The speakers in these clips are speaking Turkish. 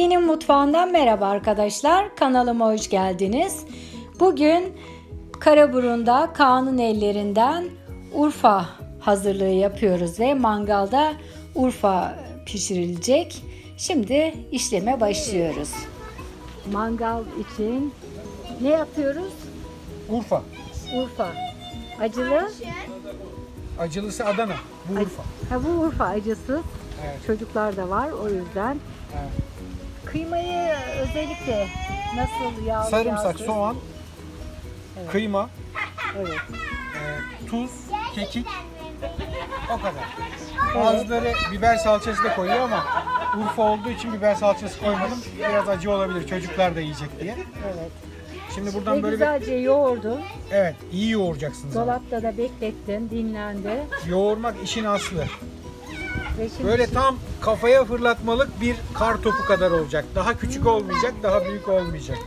Pelin'in mutfağından merhaba arkadaşlar. Kanalıma hoş geldiniz. Bugün Karaburun'da Kaan'ın ellerinden Urfa hazırlığı yapıyoruz ve mangalda Urfa pişirilecek. Şimdi işleme başlıyoruz. Mangal için ne yapıyoruz? Urfa. Urfa. Acılı. Acılısı Adana. Bu Urfa. Ha bu Urfa acısız. Evet. Çocuklar da var o yüzden. Evet. Kıymayı özellikle nasıl yağlayacağız? Sarımsak, soğan, Evet. kıyma, Evet. e, tuz, kekik. O kadar. Bazıları biber salçası da koyuyor ama Urfa olduğu için biber salçası koymadım. Biraz acı olabilir. Çocuklar da yiyecek diye. Evet. Şimdi Ve buradan böyle bir güzelce yoğurdun. evet iyi yoğuracaksınız. ama. Dolapta da beklettin, dinlendi. Yoğurmak işin aslı. Böyle tam kafaya fırlatmalık bir kar topu kadar olacak. Daha küçük olmayacak, daha büyük olmayacak.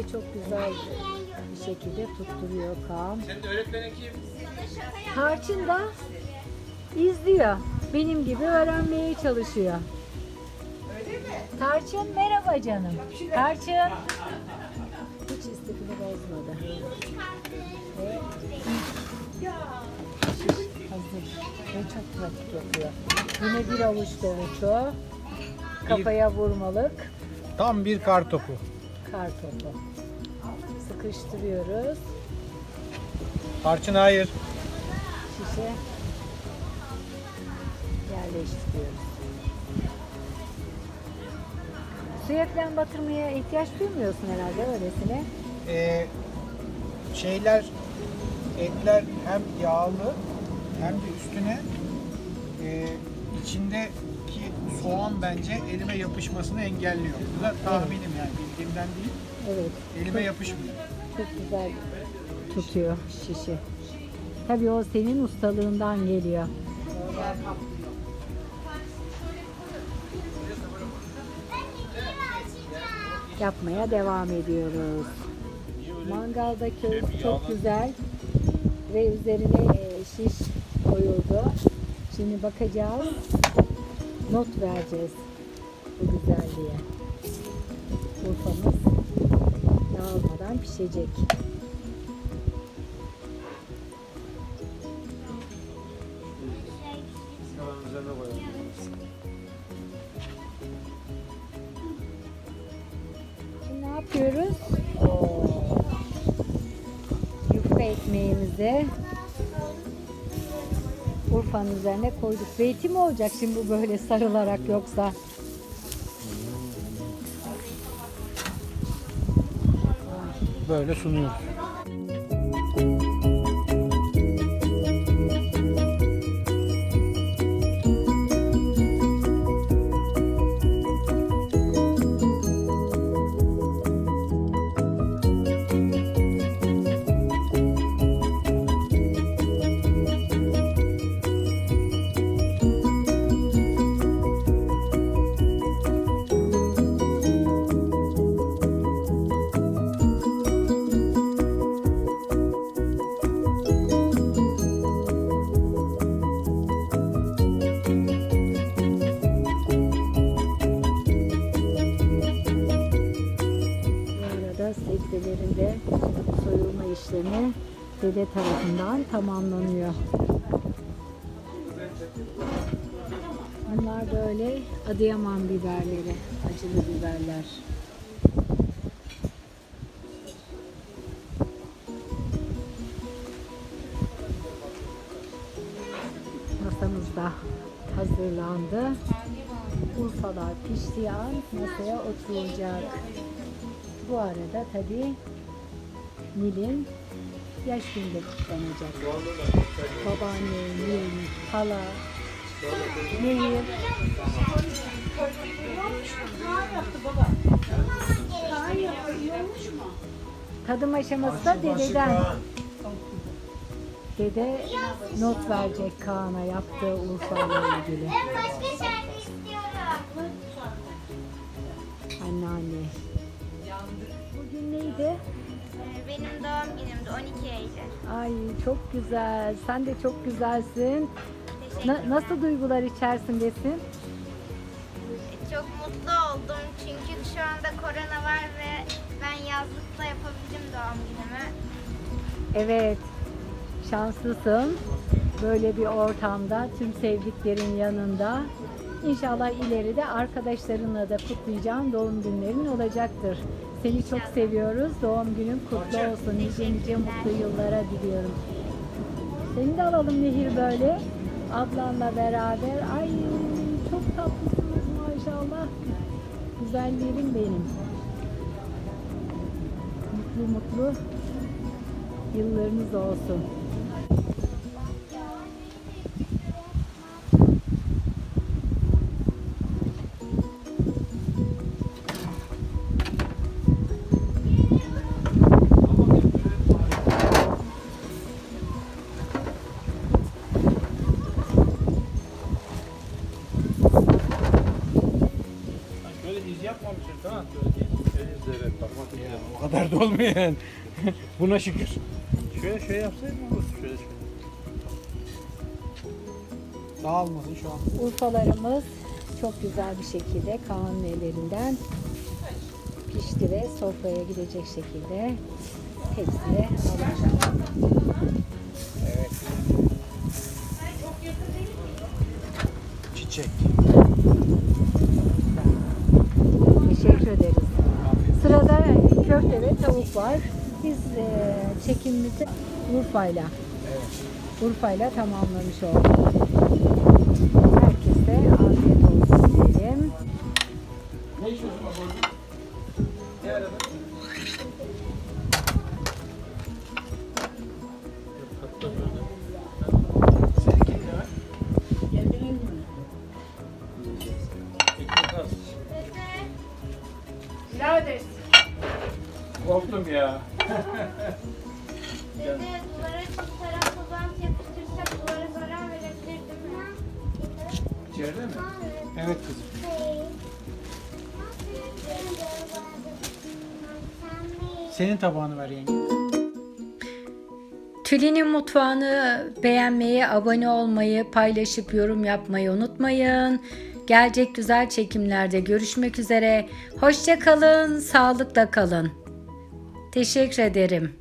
Şişe çok güzel bir şekilde tutturuyor Kaan. Senin öğretmenin kim? Tarçın da izliyor. Benim gibi öğrenmeye çalışıyor. Tarçın merhaba canım. Tarçın. Hiç istifini bozmadı. Ve hazır. Ve çok pratik yapıyor. Yine bir avuç dolusu. Kafaya vurmalık Tam bir kar topu. Kar topu. Sıkıştırıyoruz. Tarçın hayır. şişe yerleştiriyoruz. Suya falan batırmaya ihtiyaç duymuyorsun herhalde öylesine. Ee, şeyler, etler hem yağlı hem de üstüne e, içindeki soğan bence elime yapışmasını engelliyor. Bu da tahminim yani bildiğimden değil. Evet, Elime yapışmıyor. çok güzel tutuyor şişi. Tabii o senin ustalığından geliyor. Yapmaya devam ediyoruz. Mangalda köz çok güzel ve üzerine e, şiş koyuldu. Şimdi bakacağız. Not vereceğiz bu güzelliğe. Urfamız dağılmadan pişecek. Şimdi ne yapıyoruz? Oo. Yufka ekmeğimizi Urfa'nın üzerine koyduk. Beyti mi olacak şimdi bu böyle sarılarak yoksa? Böyle sunuyoruz. Dede tarafından tamamlanıyor. Bunlar böyle Adıyaman biberleri, acılı biberler. Masamız da hazırlandı. Urfalar piştiği an masaya oturulacak. Bu arada tabii Nil'in yaş günü kutlanacak. Babaanne, Nil, hala, Nehir. Tadım aşaması da dededen. Dede not verecek Kaan'a yaptığı Urfa'yla ilgili. Ben başka şarkı istiyorum. Anneanne. Bugün neydi? Ee, Benim doğum günümdü 12 Eylül. Ay çok güzel. Sen de çok güzelsin. Na- nasıl duygular içerisindesin? Çok mutlu oldum çünkü şu anda korona var ve ben yazlıkta yapabildim doğum günümü. Evet. Şanslısın. Böyle bir ortamda tüm sevdiklerin yanında. İnşallah ileride arkadaşlarınla da kutlayacağın doğum günlerin olacaktır. Seni çok seviyoruz. Doğum günün kutlu olsun. Nice nice mutlu yıllara diliyorum. Seni de alalım Nehir böyle. Ablanla beraber. Ay çok tatlısınız maşallah. Güzellerim benim. Mutlu mutlu yıllarınız olsun. Evet parmak ucu. O kadar da olmuyor yani. Buna şükür. Şöyle şöyle yapsaydın olur. Şöyle şöyle. Dağılmasın şu an. Urfalarımız çok güzel bir şekilde Kaan'ın ellerinden pişti ve sofraya gidecek şekilde tepsiye alacağım. Evet. Çiçek. 4 evet tavuk var. Biz e, çekimimizi Urfa'yla evet. Urfa'yla tamamlamış olduk. Herkese afiyet olsun diyelim. Ne ya. Dede duvara çift taraflı bant yapıştırsak duvara zarar verebilir değil mi? İçeride mi? Evet kızım. Senin tabağını ver yenge. Tülin'in mutfağını beğenmeyi, abone olmayı, paylaşıp yorum yapmayı unutmayın. Gelecek güzel çekimlerde görüşmek üzere. Hoşça kalın, sağlıkla kalın. Teşekkür ederim.